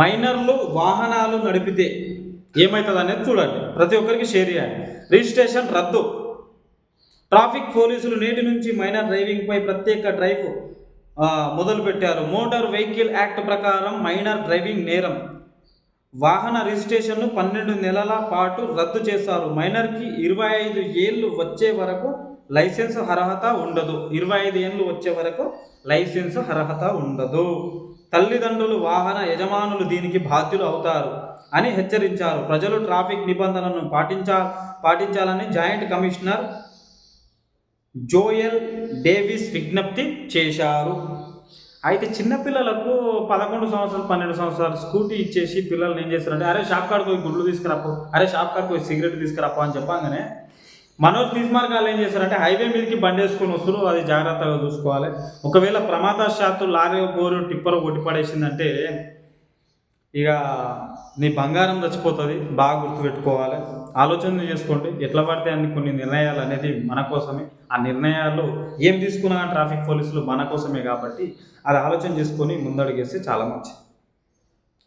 మైనర్లు వాహనాలు నడిపితే ఏమవుతుంది అనేది చూడండి. ప్రతి ఒక్కరికి షేర్ చేయాలి రిజిస్ట్రేషన్ రద్దు. ట్రాఫిక్ పోలీసులు నేటి నుంచి మైనర్ డ్రైవింగ్పై ప్రత్యేక డ్రైవ్ మొదలుపెట్టారు. మోటార్ వెహికల్ యాక్ట్ ప్రకారం మైనర్ డ్రైవింగ్ నేరం. వాహన రిజిస్ట్రేషన్ను పన్నెండు నెలల పాటు రద్దు చేస్తారు. మైనర్కి ఇరవై ఐదు ఏళ్ళు వచ్చే వరకు లైసెన్స్ అర్హత ఉండదు. ఇరవై ఐదు ఏళ్ళు వచ్చే వరకు లైసెన్స్ అర్హత ఉండదు. తల్లిదండ్రులు వాహన యజమానులు దీనికి బాధ్యులు అవుతారు అని హెచ్చరించారు. ప్రజలు ట్రాఫిక్ నిబంధనలను పాటించా పాటించాలని జాయింట్ కమిషనర్ జోయల్ డేవిస్ విజ్ఞప్తి చేశారు. అయితే చిన్నపిల్లలకు పదకొండు సంవత్సరాలు పన్నెండు సంవత్సరాలు స్కూటీ ఇచ్చేసి పిల్లల్ని ఏం చేస్తారంటే అరే షాప్ కాడికి పోయి గుడ్లు తీసుకురాపో అరే షాప్ కాడికి పోయి సిగరెట్ తీసుకురాపో అని చెప్పగానే మనోజ్ తీసుమార్గాలు ఏం చేశారంటే హైవే మీదకి బండి వేసుకొని వస్తున్నారు. అది జాగ్రత్తగా చూసుకోవాలి. ఒకవేళ ప్రమాదశాత్తు లారీ బోరు టిప్పర్ కొట్టి పడేసిందంటే ఇక నీ బంగారం చచ్చిపోతుంది. బాగా గుర్తుపెట్టుకోవాలి. ఆలోచన చేసుకోండి. ఎట్లా పడితే అన్ని కొన్ని నిర్ణయాలు అనేది మన కోసమే. ఆ నిర్ణయాల్లో ఏం తీసుకున్నా ట్రాఫిక్ పోలీసులు మన కోసమే కాబట్టి అది ఆలోచన చేసుకొని ముందడుగేస్తే చాలా మంచిది.